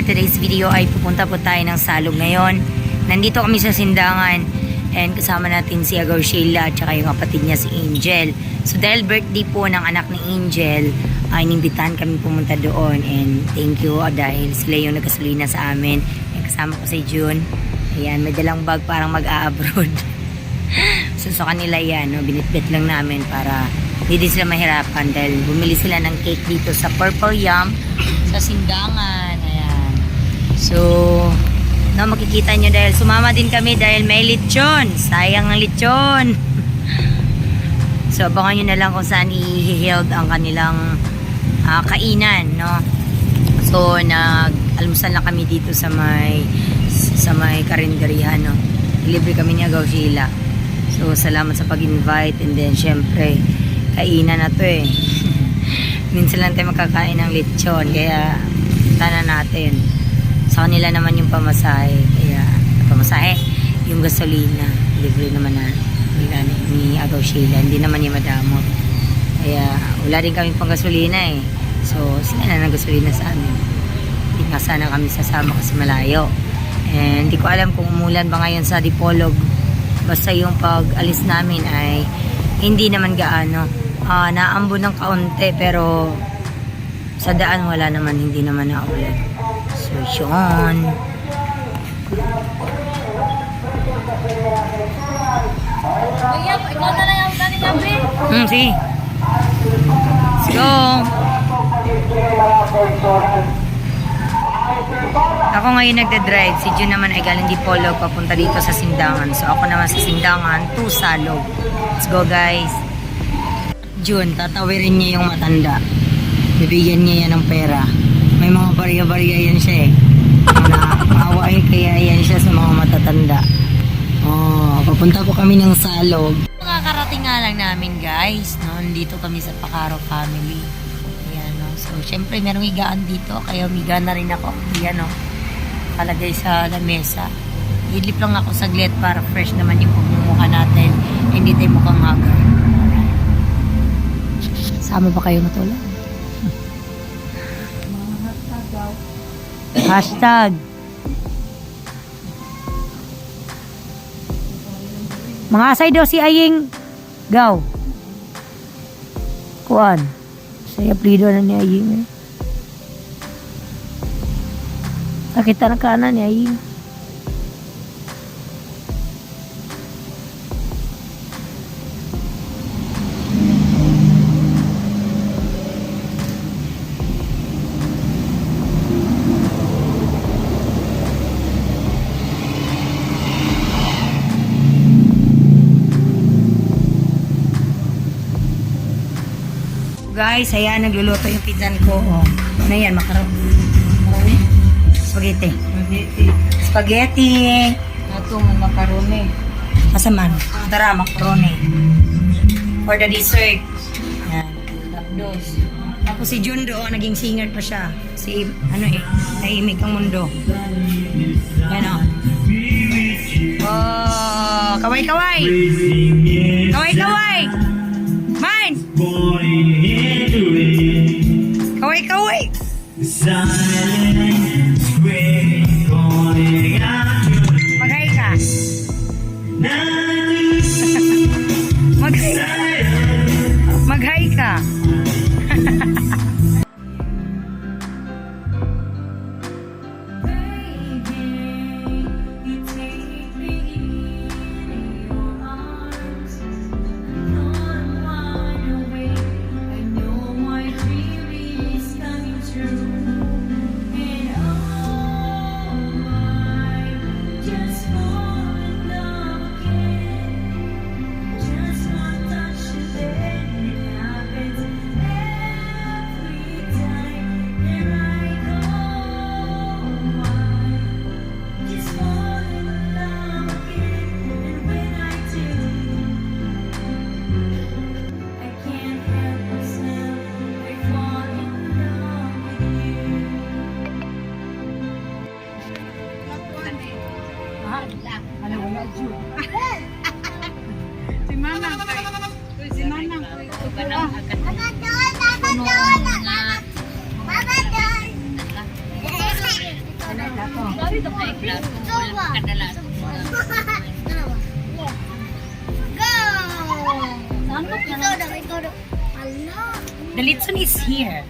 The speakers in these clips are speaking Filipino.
for today's video ay pupunta po tayo ng Salog ngayon. Nandito kami sa Sindangan and kasama natin si Agaw Sheila at saka yung kapatid niya si Angel. So dahil birthday po ng anak ni Angel, ay inimbitahan kami pumunta doon and thank you ah, dahil sila yung nagkasulina sa amin. And kasama ko si June. Ayan, may dalang bag parang mag-a-abroad. so sa kanila yan, no, binitbit lang namin para hindi sila mahirapan dahil bumili sila ng cake dito sa Purple Yum sa Sindangan. So, no, makikita nyo dahil sumama din kami dahil may lechon. Sayang ang lechon. so, abangan nyo na lang kung saan i-held ang kanilang ah, kainan, no? So, nag-almusal na kami dito sa may sa may karinderihan, no? Libre kami ni Agaw. So, salamat sa pag-invite and then, syempre, kainan na to eh. Minsan lang tayo makakain ng lechon, kaya tana natin. Sa kanila naman yung pamasahe, kaya pamasahe, yung gasolina, libre naman na ni, ni Agaw Sheila, hindi naman niya madamot. Kaya wala din kami pang gasolina eh. So, sila na ng gasolina sa amin. Hindi nga sana kami sasama kasi malayo. And hindi ko alam kung umulan ba ngayon sa Dipolog. Basta yung pag-alis namin ay hindi naman gaano. Ah, naambon ng kaunti pero sa daan wala naman, hindi naman naulan. Pre. Hmm, sige. Let's go. Ako ngayon nagda-drive. Si Jun naman ay galing Dipolog papunta dito sa Sindangan. So ako naman sa Sindangan to Salog. Let's go guys. Jun, tatawirin niya yung matanda. Bibigyan niya yan ng pera. May mga barya-barya yan siya eh. Na, maawain kaya yan siya sa mga matatanda. Oh, papunta po kami ng Salog. Makakarating nga lang namin guys. No? Nandito kami sa Pacaro family. Ayan, no? So, syempre, merong higaan dito. Kaya umiga na rin ako. Ayan, no? Kalagay sa lamesa. Idlip lang ako saglit para fresh naman yung pagmumukha natin. Hindi tayo mukhang haggard. Sama ba kayo matulog? Hashtag. Mga asay daw si Aying Gaw. Kuan. Saya plido na ni Aying eh. Nakita na kanan ni Aying. Guys, ayan, nagluluto yung pinsan ko. Oh. Ano yan, makaron? Makaroni? Spaghetti. Spaghetti. Spaghetti. Ito, may makaroni. Kasaman. Tara, macaroni. For the dessert. Yan. Tapos, Tapos si Jun doon, naging singer pa siya. Si, ano eh, naimik ang mundo. Yan o. Oh, kaway kaway! Mine! Kaway kaway! Maghay ka. Maghay ka. Maghay ka. Kay. Mama doon! Mama doon! Mama doon! The Litson is here.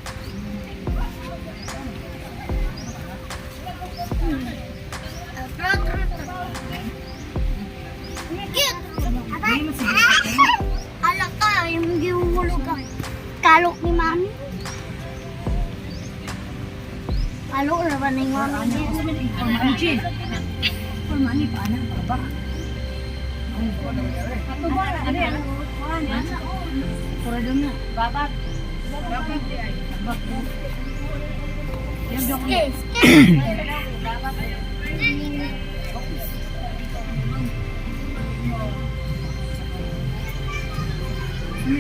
Kalok ni mami. Kalok na ba na yung mami niya?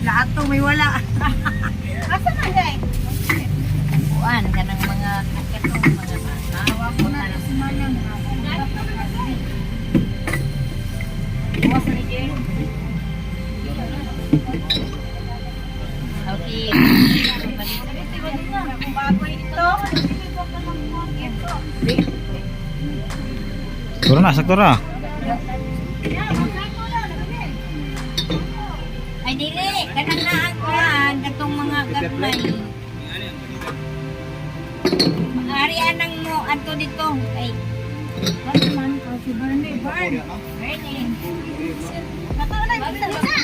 Lahat to may wala. Asa na day? Kuan ka ng mga katong mga awa ko na si Manang. Turo na, sakto na. Ay dili, kanang naan kuan katong mga gagmay. Arian nang mo adto dito. Ay. Ano man ko si Bernie, Bern. Bernie. Baka na kita na.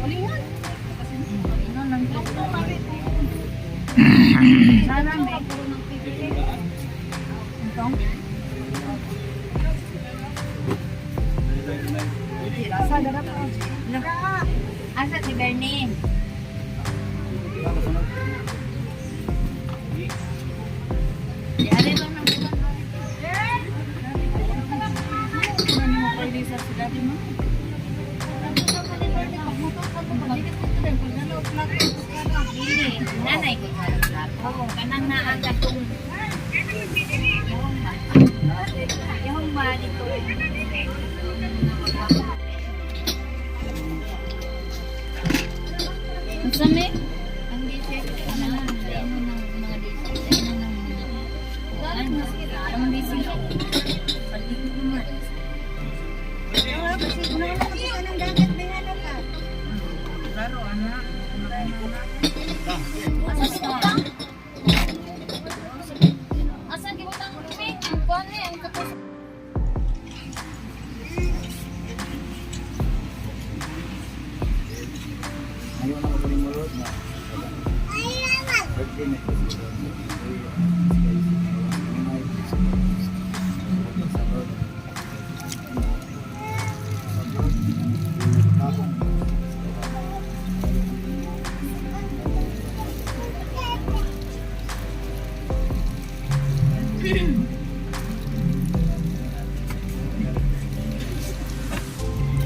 Ulingon. Tukto mami. Sana may pwede sa sila mo? Dili, nanay ko sa plato. Kanang naaga tong Yung ba? Yung ba dito? Asa me? Ang dessert na lang. Ano ng mga dessert? Ano ng mga... Ano? Ang dessert? Pagdito ko nga. Laro, anak. Asa sa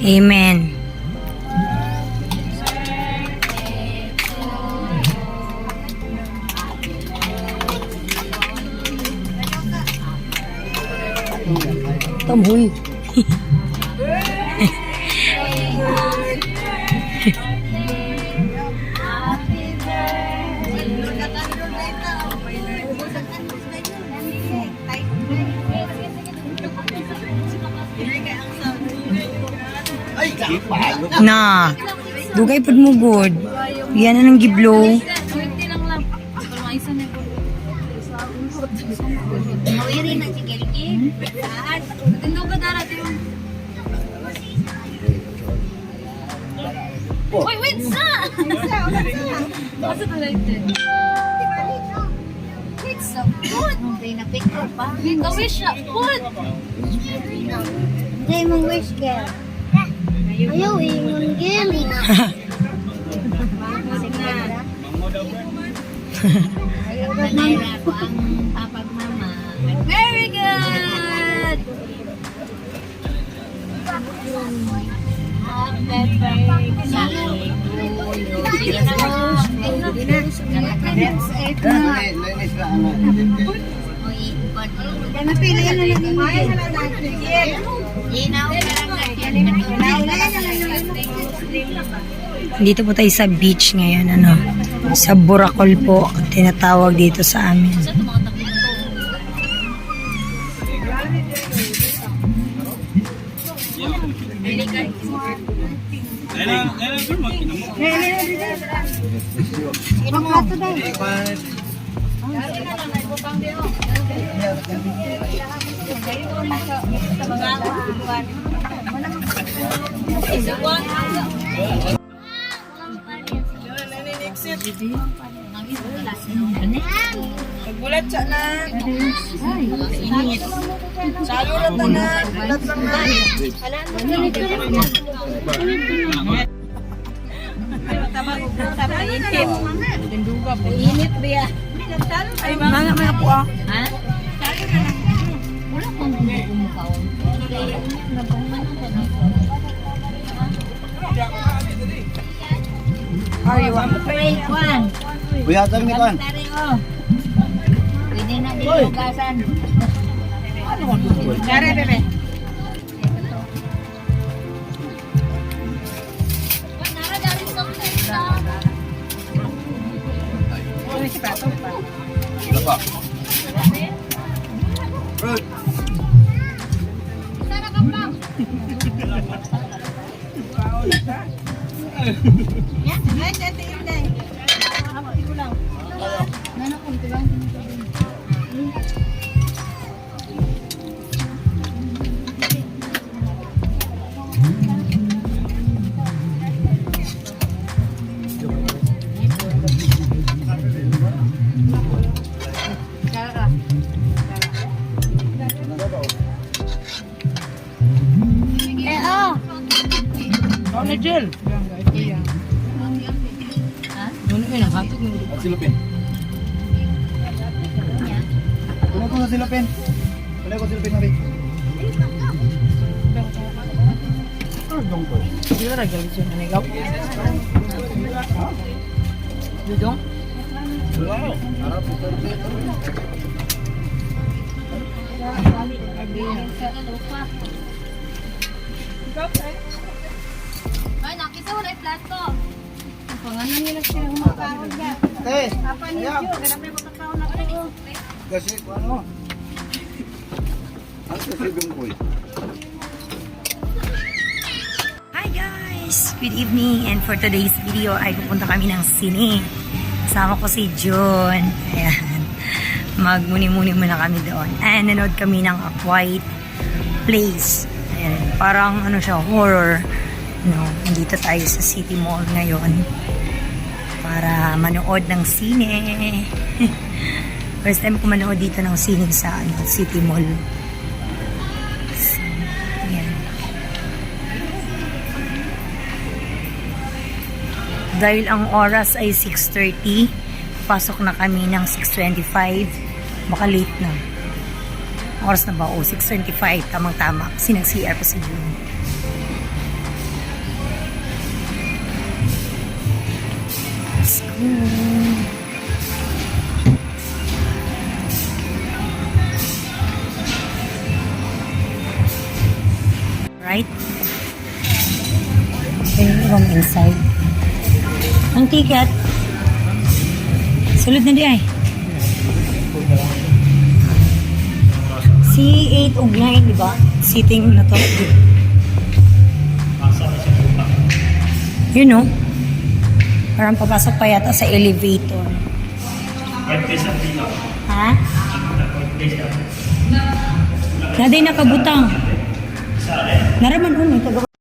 Amen. Na. Dugay pud mo good. Yan na nang giblow. Wait, wait, sa! Sa, wala sa! Ka like that? It's so good. Hindi na pick up pa. Gawish siya. Put! Hindi wish girl. Ayaw, ingon girl. Sige na. Very good! Dito po tayo sa beach ngayon, ano, sa Buracol po, tinatawag dito sa amin. Isuwan. Naniniksip. Gulat siya na. Salo na to na. Gulat lang na. Init biya. Ay, mga mga po ah. Are you want to pray? One. Kuya, tayo ni Kwan. Pwede na din hugasan. Dare, bebe. Wala pa. Bro, Eh, silupin. Kunin ko silupin, Mari. Pardon ko. Hindi ka nagalit siya na nagaw. Dudong? Wala ko. Harap ito. Ay, nakita wala yung plato. Eh, ayan. Kasi, ano? Ano sa silupin ko eh? Hi guys! Good evening and for today's video ay pupunta kami ng sine. Kasama ko si John. Ayan. Magmuni-muni muna kami doon. And nanood kami ng A Quiet Place. Ayan. Parang ano siya, horror. No, nandito tayo sa City Mall ngayon para manood ng sine. First time ko manood dito ng sine sa ano, City Mall. Dahil ang oras ay 6.30, pasok na kami ng 6.25. Baka late na. Oras na ba? O, 6.25. Tamang-tama. Kasi nag-CR pa si June. Go. Right? Okay, wrong inside. Ticket. Sulod na di ay. C8 ug 9, di ba? Sitting na to. You know? Parang papasok pa yata sa elevator. Ha? Naday nakabutang. Naraman ko, may kagawa.